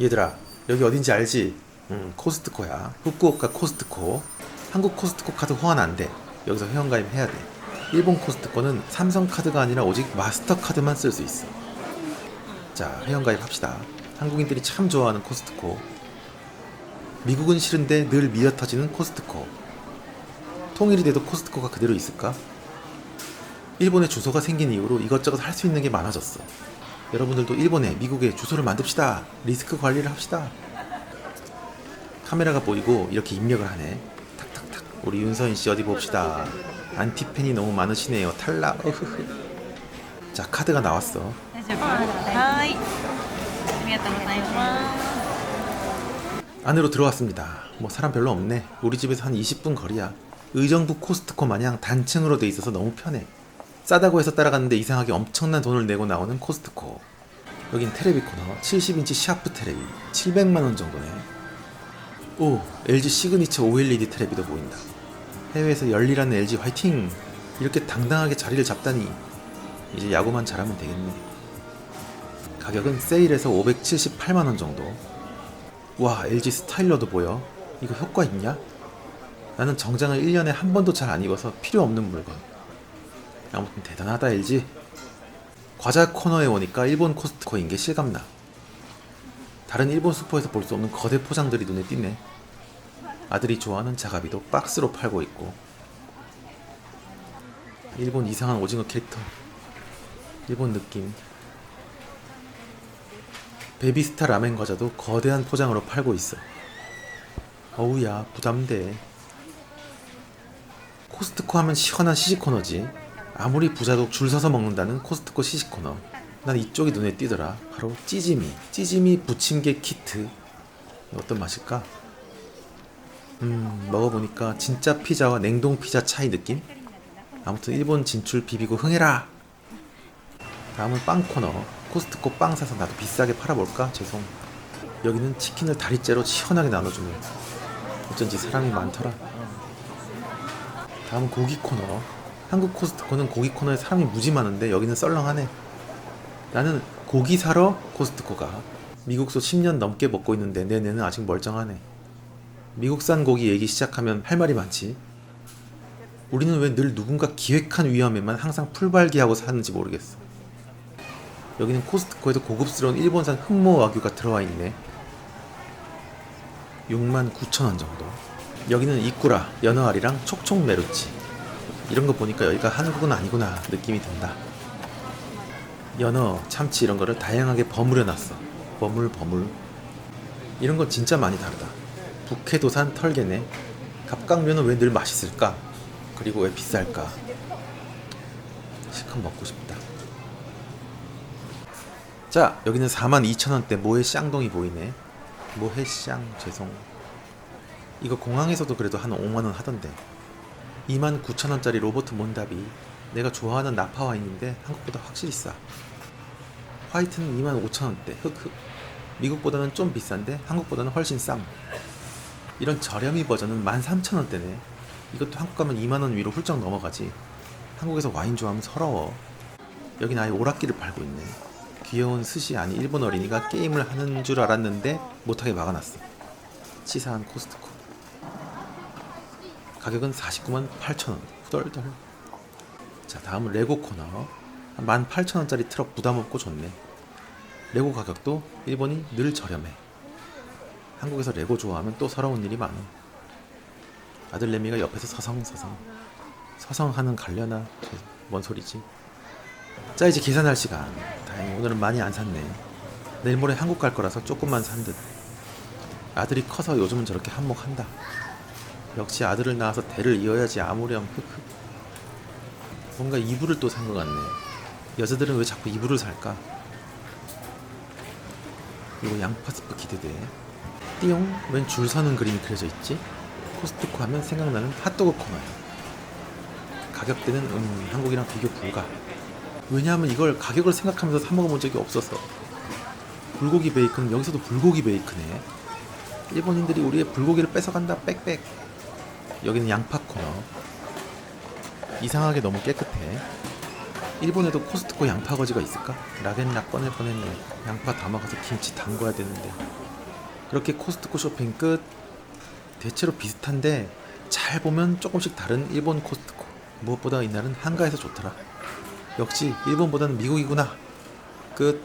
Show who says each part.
Speaker 1: 얘들아 여기 어딘지 알지? 음 코스트코야. 후쿠오카 코스트코. 한국 코스트코 카드 호환 안 돼. 여기서 회원가입 해야 돼. 일본 코스트코는 삼성 카드가 아니라 오직 마스터 카드만 쓸 수 있어. 자 회원가입 합시다. 한국인들이 참 좋아하는 코스트코. 미국은 싫은데 늘 미어 터지는 코스트코. 통일이 돼도 코스트코가 그대로 있을까? 일본에 주소가 생긴 이후로 이것저것 할 수 있는 게 많아졌어 여러분들도 일본에 미국에 주소를 만듭시다. 리스크 관리를 합시다. 카메라가 보이고 이렇게 입력을 하네. 탁탁탁. 우리 윤서인씨 어디 봅시다. 안티팬이 너무 많으시네요. 탈락. 어흐흐. 자 카드가 나왔어.
Speaker 2: 네,
Speaker 1: 안으로 들어왔습니다. 뭐 사람 별로 없네. 우리 집에서 한 20분 거리야. 의정부 코스트코 마냥 단층으로 돼 있어서 너무 편해. 싸다고 해서 따라갔는데 이상하게 엄청난 돈을 내고 나오는 코스트코. 여긴 테레비 코너 70인치 샤프 테레비 700만원 정도네. 오 LG 시그니처 OLED 테레비도 보인다. 해외에서 열일하는 LG 화이팅! 이렇게 당당하게 자리를 잡다니 이제 야구만 잘하면 되겠네. 가격은 세일해서 578만원 정도. 와 LG 스타일러도 보여. 이거 효과 있냐? 나는 정장을 1년에 한 번도 잘 안 입어서 필요 없는 물건 아무튼 대단하다 LG 과자 코너에 오니까 일본 코스트코인 게 실감나 다른 일본 슈퍼에서 볼 수 없는 거대 포장들이 눈에 띄네 아들이 좋아하는 자가비도 박스로 팔고 있고 일본 이상한 오징어 캐릭터 일본 느낌 베비스타 라멘 과자도 거대한 포장으로 팔고 있어. 어우야 부담돼. 코스트코 하면 시원한 시식 코너지. 아무리 부자도 줄 서서 먹는다는 코스트코 시식 코너. 난 이쪽이 눈에 띄더라. 바로 찌짐이. 찌짐이 부침개 키트. 어떤 맛일까? 음 먹어보니까 진짜 피자와 냉동 피자 차이 느낌? 아무튼 일본 진출 비비고 흥해라. 다음은 빵 코너. 코스트코 빵 사서 나도 비싸게 팔아볼까? 죄송. 여기는 치킨을 다리째로 시원하게 나눠주네. 어쩐지 사람이 많더라. 다음은 고기 코너. 한국 코스트코는 고기 코너에 사람이 무지 많은데 여기는 썰렁하네. 나는 고기 사러 코스트코가. 미국소 10년 넘게 먹고 있는데 내 뇌는 아직 멀쩡하네. 미국산 고기 얘기 시작하면 할 말이 많지. 우리는 왜 늘 누군가 기획한 위험에만 항상 풀발기하고 사는지 모르겠어. 여기는 코스트코에도 고급스러운 일본산 흑모 와규가 들어와 있네. 6만 9천 원 정도. 여기는 이꾸라, 연어알이랑 촉촉 메루치. 이런 거 보니까 여기가 한국은 아니구나 느낌이 든다. 연어, 참치 이런 거를 다양하게 버무려 놨어. 버물 버물. 이런 건 진짜 많이 다르다. 북해도산 털개네. 갑각면은 왜늘 맛있을까? 그리고 왜 비쌀까? 실컷 먹고 싶다. 자 여기는 42,000원대 모해 쌍동이 보이네 모해 쌍 죄송 이거 공항에서도 그래도 한 5만원 하던데 29,000원짜리 로버트 몬다비 내가 좋아하는 나파 와인인데 한국보다 확실히 싸. 화이트는 25,000원대 흑흑. 미국보다는 좀 비싼데 한국보다는 훨씬 쌈 이런 저렴이 버전은 13,000원대네. 이것도 한국 가면 2만원 위로 훌쩍 넘어가지. 한국에서 와인 좋아하면 서러워. 여긴 아예 오락기를 팔고 있네. 귀여운 스시 아니 일본 어린이가 게임을 하는 줄 알았는데 못하게 막아놨어. 치사한 코스트코. 가격은 49만 8천 원. 후덜덜. 자 다음은 레고 코너. 한 18,000원짜리 트럭 부담 없고 좋네. 레고 가격도 일본이 늘 저렴해. 한국에서 레고 좋아하면 또 서러운 일이 많아. 아들 레미가 옆에서 서성서성. 서성하는 갈려나 뭔 소리지? 자 이제 계산할 시간 다행히 오늘은 많이 안 샀네 내일 모레 한국 갈 거라서 조금만 산 듯 아들이 커서 요즘은 저렇게 한몫한다 역시 아들을 낳아서 대를 이어야지 아무렴 흑흑 뭔가 이불을 또 산 것 같네. 여자들은 왜 자꾸 이불을 살까? 이거 양파 스프 기대돼. 띠용 웬 줄 서는 그림이 그려져 있지? 코스트코 하면 생각나는 핫도그 코너야. 가격대는 음 한국이랑 비교 불가. 왜냐하면 이걸 가격을 생각하면서 사 먹어본 적이 없어서. 불고기 베이컨 여기서도 불고기 베이컨에. 일본인들이 우리의 불고기를 뺏어간다 빽빽 여기는 양파 코너 이상하게 너무 깨끗해 일본에도 코스트코 양파 거지가 있을까? 락앤락 꺼낼 뻔했네 양파 담아가서 김치 담궈야 되는데 그렇게 코스트코 쇼핑 끝. 대체로 비슷한데 잘 보면 조금씩 다른 일본 코스트코. 무엇보다 이날은 한가해서 좋더라. 역시 일본보다는 미국이구나. 끝.